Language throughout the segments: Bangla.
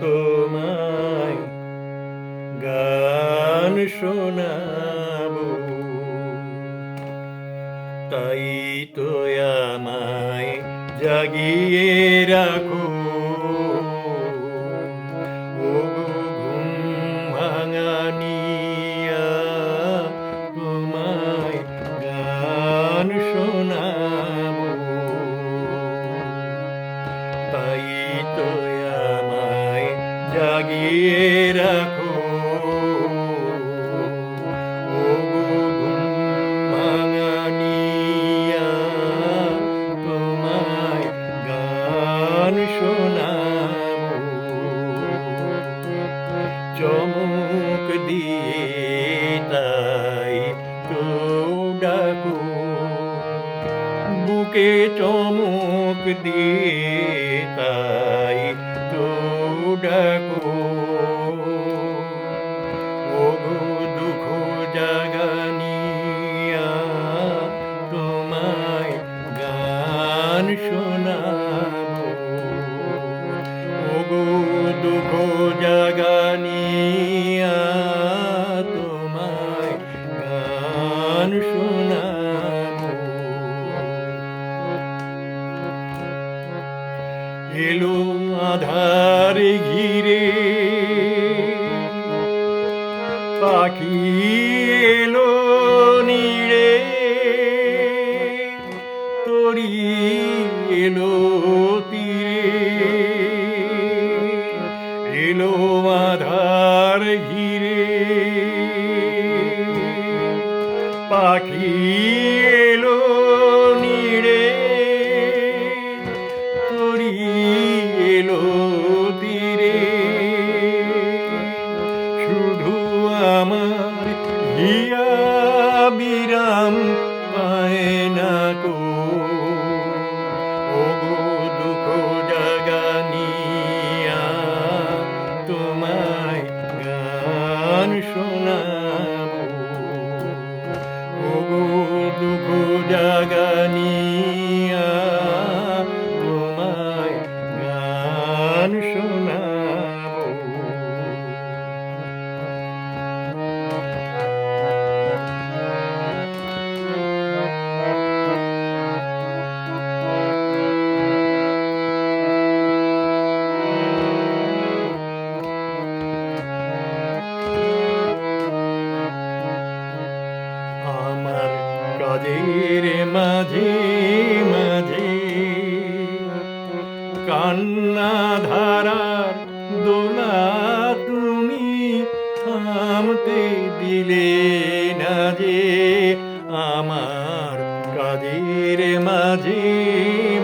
তোমায় গান শোনাবো। তাই তো আমায় জাগিয়ে রাখো। জাগিয়ে রাখো গান দিয়ে তাই তো বুকে চমক দিয়ে তাই তো ডাকো। শোনাবো। ও গো দুঃখ জাগানিয়া তোমায় গান শোনাবো। এলো আধার ঘিরে পাখি আধার ঘিরে পাখি এলো নিড়ে তরি এলো তীরে। শুধু আমার হিয়া বিরাম দুঃখ কাজের মাঝে মাঝে কান্না ধারার দোলা তুমি থামতে দিলে না যে আমার কাজের মাঝে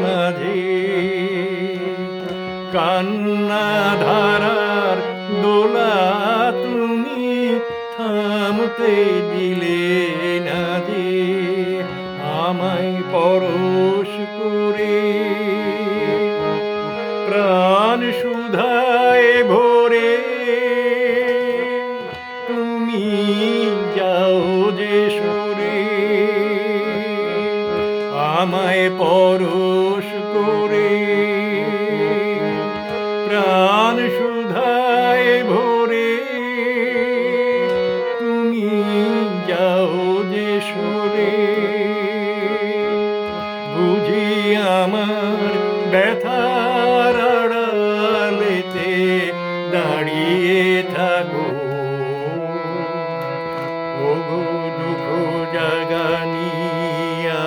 মাঝে কান্না ধারার দোলা তুমি থামতে দিলে আমায় পরশ করে। প্রাণ সুধায় ভরে। তুমি যাও যে সরে। আমায় পরশ করে। প্রাণ সুধায় আমার ব্যথার দাঁড়িয়ে থাকো। ও গো দুঃখ জাগানিয়া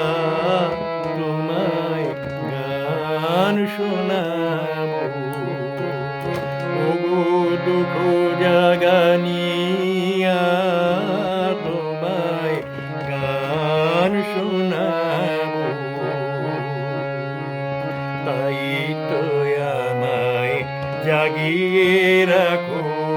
তোমায় গান শোনাবো। ও গো দুঃখ জাগানিয়া লাগিয়ে রাখো